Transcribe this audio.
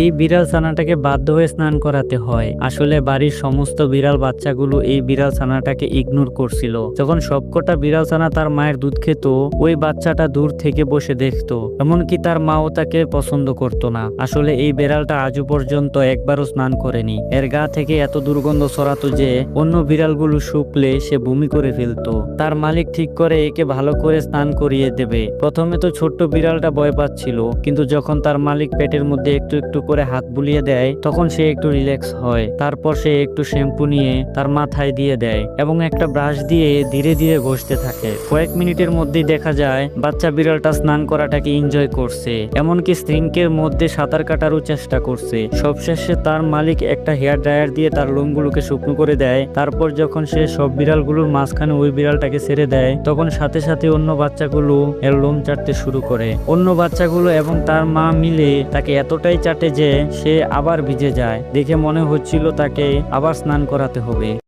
এই বিড়াল ছানাটাকে বাধ্য হয়ে স্নান করাতে হয়। আসলে বাড়ির সমস্ত বিড়াল বাচ্চাগুলো এই বিড়াল ছানাটাকে ইগনোর করছিল। যখন সবকটা বিড়াল ছানা তার মায়ের দুধ খেত, ওই বাচ্চাটা দূর থেকে বসে দেখতো। এমনকি তার মাও তাকে পছন্দ করতো না। আসলে এই বিড়ালটা আজও পর্যন্ত একবারও স্নান করেনি। এর গা থেকে এত দুর্গন্ধ ছড়াতো যে, অন্য বিড়ালগুলো শুকলে সে বমি করে ফেলতো। তার মালিক ঠিক করে একে ভালো করে স্নান করিয়ে দেবে। প্রথমে তো ছোট্ট বিড়ালটা ভয় পাচ্ছিল, কিন্তু যখন তার মালিক পেটের মধ্যে একটু একটু করে হাত বুলিয়ে দেয়, তখন সে একটু রিল্যাক্স হয়। তারপর সে একটু শ্যাম্পু নিয়ে তার মাথায় দিয়ে দেয় এবং একটা ব্রাশ দিয়ে ধীরে ধীরে ঘষতে থাকে। কয়েক মিনিটের মধ্যেই দেখা যায়, বাচ্চা বিড়ালটা স্নান করাটাকে এনজয় করছে। এমনকি স্ট্রিঙ্কের মধ্যে সাঁতার কাটারও চেষ্টা করছে। সবশেষে তার মালিক একটা হেয়ার ড্রায়ার দিয়ে তার লোমগুলোকে শুকনো করে দেয়। তারপর যখন সে সব বিড়ালগুলোর মাঝখানে ওই বিড়ালটাকে ছেড়ে দেয়, তখন সাথে সাথে অন্য বাচ্চাগুলো এর লোম চাটতে শুরু করে। অন্য বাচ্চাগুলো এবং তার মা মিলে তাকে এতটাই চাটে যে সে আবার ভিজে যায়। দেখে মনে হচ্ছিল তাকে আবার স্নান করাতে হবে।